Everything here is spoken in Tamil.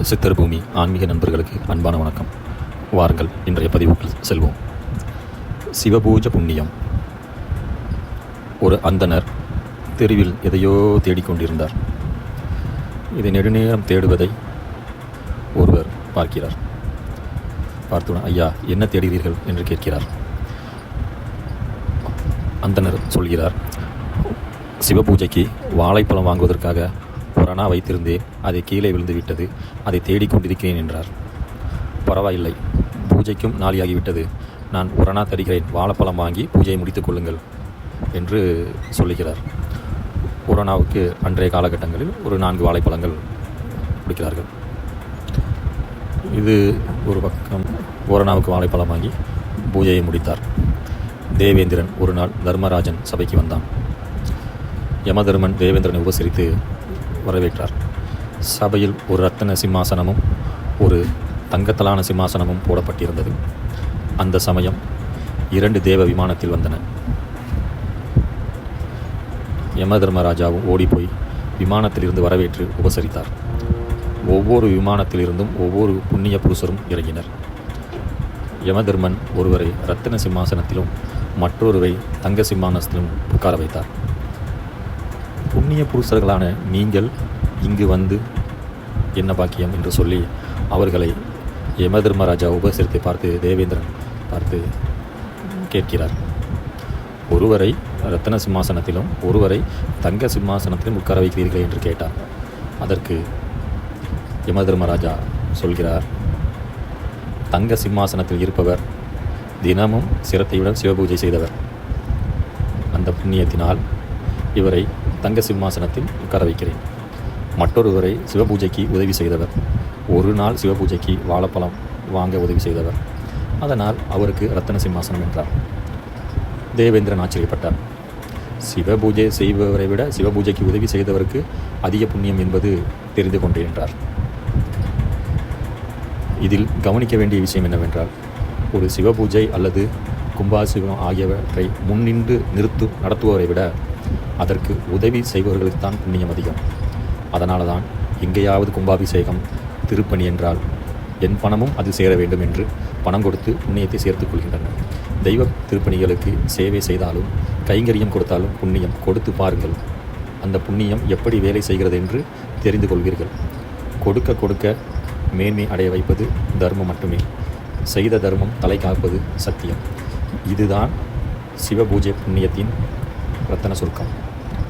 சித்தர் பூமி ஆன்மீக நண்பர்களுக்கு அன்பான வணக்கம். வாருங்கள் இன்றைய பதிவுக்குள் செல்வோம். சிவபூஜ புண்ணியம். ஒரு அந்தணர் தெருவில் எதையோ தேடிக்கொண்டிருந்தார் இதை நெடுநேரம் தேடுவதை ஒருவர் பார்க்கிறார். பார்த்துடன் ஐயா என்ன தேடுகிறீர்கள் என்று கேட்கிறார். அந்தணர் சொல்கிறார் சிவபூஜைக்கு வாழைப்பழம் வாங்குவதற்காக அரணா வைத்திருந்தேன் அதை கீழே விழுந்து விட்டது அதை தேடிக்கொண்டிருக்கிறேன் என்றார். பரவாயில்லை. பூஜைக்கும் நாளியாகிவிட்டது. நான் உரணா தருகிறேன். வாழைப்பழம் வாங்கி பூஜையை முடித்துக் கொள்ளுங்கள் என்று சொல்லுகிறார். உரணாவுக்கு அன்றைய காலகட்டங்களில் ஒரு நான்கு வாழைப்பழங்கள் கொடுக்கிறார்கள். இது ஒரு பக்கம் உரணாவுக்கு வாழைப்பழம் வாங்கி பூஜையை முடித்தார். தேவேந்திரன் ஒரு நாள் தர்மராஜன் சபைக்கு வந்தான். யமதர்மன் தேவேந்திரனை உபசரித்து வரவேற்றார். சபையில் ஒரு ரத்தன சிம்மாசனமும் ஒரு தங்கத்தலான சிம்மாசனமும் போடப்பட்டிருந்தது. அந்த சமயம் இரண்டு தேவ விமானத்தில் வந்தன. யமதர்மராஜாவும் ஓடிப்போய் விமானத்திலிருந்து வரவேற்று உபசரித்தார். ஒவ்வொரு விமானத்திலிருந்தும் ஒவ்வொரு புண்ணிய புருஷரும் இறங்கினர். யமதர்மன் ஒருவரை ரத்தின சிம்மாசனத்திலும் மற்றொருவரை தங்க சிம்மாசனத்திலும் உட்கார வைத்தார். புண்ணிய புருஷர்களான நீங்கள் இங்கு வந்து என்ன பாக்கியம் என்று சொல்லி அவர்களை யமதர்மராஜா உபசரித்தை பார்த்து தேவேந்திரன் பார்த்து கேட்கிறார். ஒருவரை ரத்தன சிம்மாசனத்திலும் ஒருவரை தங்க சிம்மாசனத்திலும் உட்கார வைக்கிறீர்கள் என்று கேட்டார். அதற்கு யமதர்மராஜா சொல்கிறார் தங்க சிம்மாசனத்தில் இருப்பவர் தினமும் சிரத்தையுடன் சிவபூஜை செய்தவர். அந்த புண்ணியத்தினால் இவரை தங்க சிம்மாசனத்தில் உட்கார வைக்கிறேன் மற்றொருவரை சிவபூஜைக்கு உதவி செய்தவர். ஒரு நாள் சிவபூஜைக்கு வாழைப்பழம் வாங்க உதவி செய்தவர். அதனால் அவருக்கு ரத்தன சிம்மாசனம் என்றார். தேவேந்திரன் ஆச்சரியப்பட்டார். சிவபூஜை செய்பவரை விட சிவபூஜைக்கு உதவி செய்தவருக்கு அதிக புண்ணியம் என்பது தெரிந்து கொண்டேன் என்றார். இதில் கவனிக்க வேண்டிய விஷயம் என்னவென்றால் ஒரு சிவபூஜை அல்லது கும்பாசிவம் ஆகியவற்றை முன்னின்று நிறுத்து நடத்துபவரை விட அதற்கு உதவி செய்பவர்களுக்கு தான் புண்ணியம் அதிகம். அதனால தான் எங்கேயாவது கும்பாபிஷேகம் திருப்பணி என்றால் என் பணமும் அதில் சேர வேண்டும் என்று பணம் கொடுத்து புண்ணியத்தை சேர்த்துக் கொள்கின்றனர். தெய்வ திருப்பணிகளுக்கு சேவை செய்தாலும் கைங்கரியம் கொடுத்தாலும் புண்ணியம் கொடுத்து பாருங்கள். அந்த புண்ணியம் எப்படி வேலை செய்கிறது என்று தெரிந்து கொள்வீர்கள். கொடுக்க கொடுக்க மேன்மை அடைய வைப்பது தர்மம் மட்டுமே. செய்த தர்மம் தலை காப்பது சத்தியம். இதுதான் சிவபூஜை புண்ணியத்தின் ரத்தன சுருக்கம்.